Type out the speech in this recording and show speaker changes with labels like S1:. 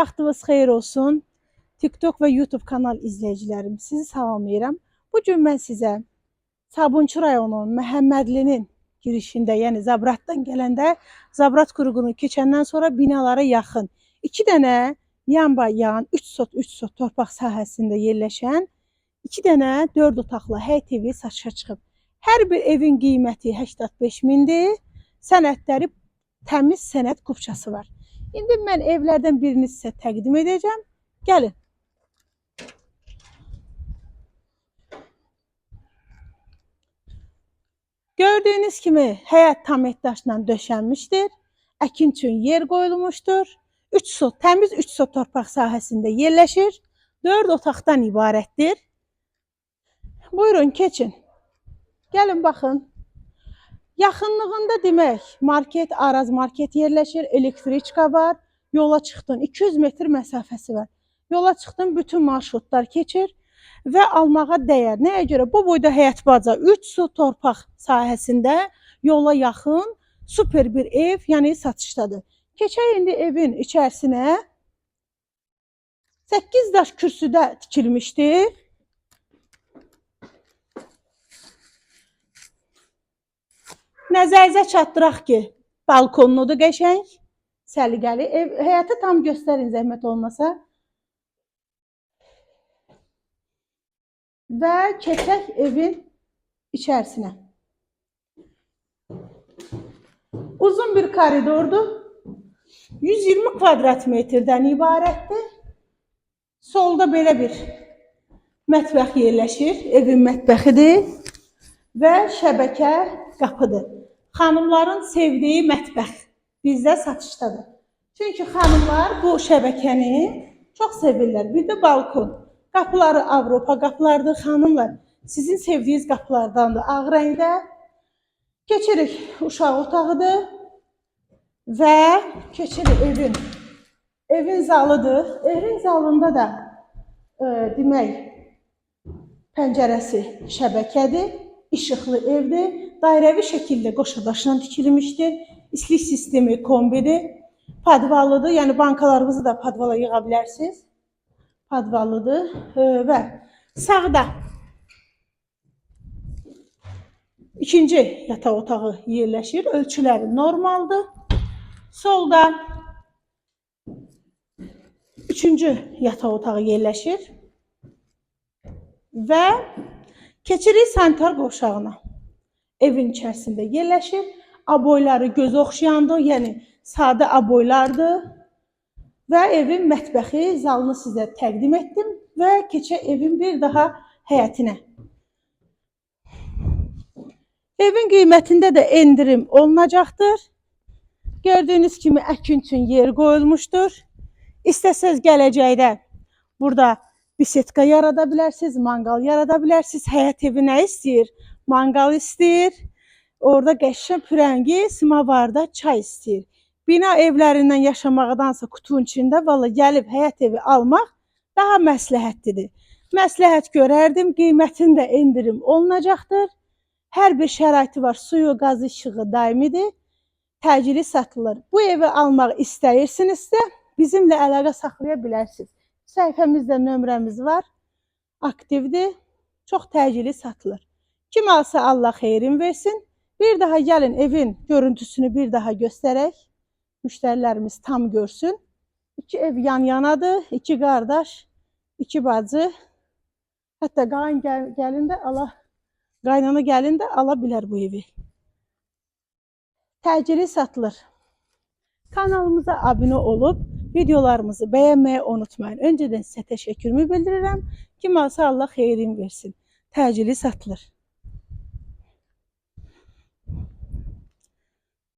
S1: Vaxtınız xeyir olsun. TikTok ve YouTube kanal izleyicilerim, sizi salamlayıram. Bu gün mən sizə Sabunçu rayonunun Məhəmmədlinin girişində, yəni Zabratdan gələndə Zabrat qurğunu keçəndən sonra binalara yaxın 2 dənə yan-bayan 3 sot 3 sot torpaq sahəsində yerləşən 2 dənə 4 otaqlı həyət evi satışa çıxıb. Hər bir evin qiyməti 85 mindir. Sənədləri təmiz sənəd qupçası var. İndi mən evlərdən birini sizə təqdim edəcəm. Gəlin. Gördüyünüz kimi həyət tam etdaşla döşənmişdir. Əkin üçün yer qoyulmuşdur. 3 sot, təmiz 3 sot torpaq sahəsində yerləşir. 4 otaqdan ibarətdir. Buyurun keçin. Gəlin baxın. Yaxınlığında demək, market, Araz market yerləşir, elektriçka var. Yola çıxdın, 200 metr məsafəsi var. Yola çıxdın, bütün marşrutlar keçir və almağa dəyər. Nəyə görə? Bu boyda həyət baca 3 su torpaq sahəsində yola yaxın super bir ev, yəni satışdadır. Keçək indi evin içərisinə. 8 daş kürsüdə tikilmişdir. Nəzərinizə çatdıraq ki, balkonludur qəşəng, səliqəli ev. Həyəti tam göstərin zəhmət olmasa. Və keçək evin içərisinə. Uzun bir koridordur. 120 kvadrat metrdən ibarətdir. Solda belə bir mətbəx yerləşir. Evin mətbəxidir və şəbəkə qapıdır. Xanımların sevdiyi mətbəx bizdə satışdadır. Çünki xanımlar bu şəbəkəni çox sevirlər. Bir də balkon. Qapıları Avropa qapılarıdır xanımlar. Sizin sevdiyiniz qapılardandır. Ağ rəngdə. Keçirik uşaq otağıdır və keçirik evin. Evin zalıdır. Evin zalında da e, demək pəncərəsi şəbəkədir. İşıqlı evdir. Dairəvi şəkildə qoşadaşla tikilmişdir. İstilik sistemi kombidir. Padvallıdır. Yəni bankalarınızı da padvala yığa bilərsiniz. Padvallıdır və sağda ikinci yataq otağı yerləşir. Ölçüləri normaldır. Solda üçüncü yataq otağı yerləşir. Və keçirik sanitar qovşağına. Evin içərisində yerləşir. Aboyları göz oxşayandır, yəni sadə aboylardır. Və evin mətbəxi, zalını sizə təqdim etdim və keçək evin bir daha həyətinə. Evin qiymətində də endirim olunacaqdır. Gördüyünüz kimi əkin üçün yer qoyulmuşdur. İstəsəz gələcəkdə burada bisetka yarada bilərsiniz, manqal yarada bilərsiniz. Həyət evi nə istəyir? Manqal istəyir. Orada qəşəng pürəngi, simavarda çay istəyir. Bina evlərindən yaşamaqdansa qutunun içində valla gəlib həyət evi almaq daha məsləhətlidir. Məsləhət görərdim, qiymətində endirim olunacaqdır. Hər bir şəraiti var. Suyu, qazı, işığı daimidir. Təcili satılır. Bu evi almaq istəyirsinizsə, bizimlə əlaqə saxlaya bilərsiniz. Səhifəmizdə nömrəmiz var. Aktivdir. Çox təcili satılır. Kim alsa Allah xeyrin versin. Bir daha gəlin evin görüntüsünü bir daha göstərək. Müştərilərimiz tam görsün. İki ev yan-yanadır. iki qardaş, iki bacı. Hətta qayn gəl gəlin də ala qaynana gəlin də ala bilər bu evi. Təcili satılır. Kanalımıza abunə olub videolarımızı bəyənməyi unutmayın. Öncədən sizə təşəkkürümü bildirirəm. Kim alsa Allah xeyrin versin. Təcili satılır.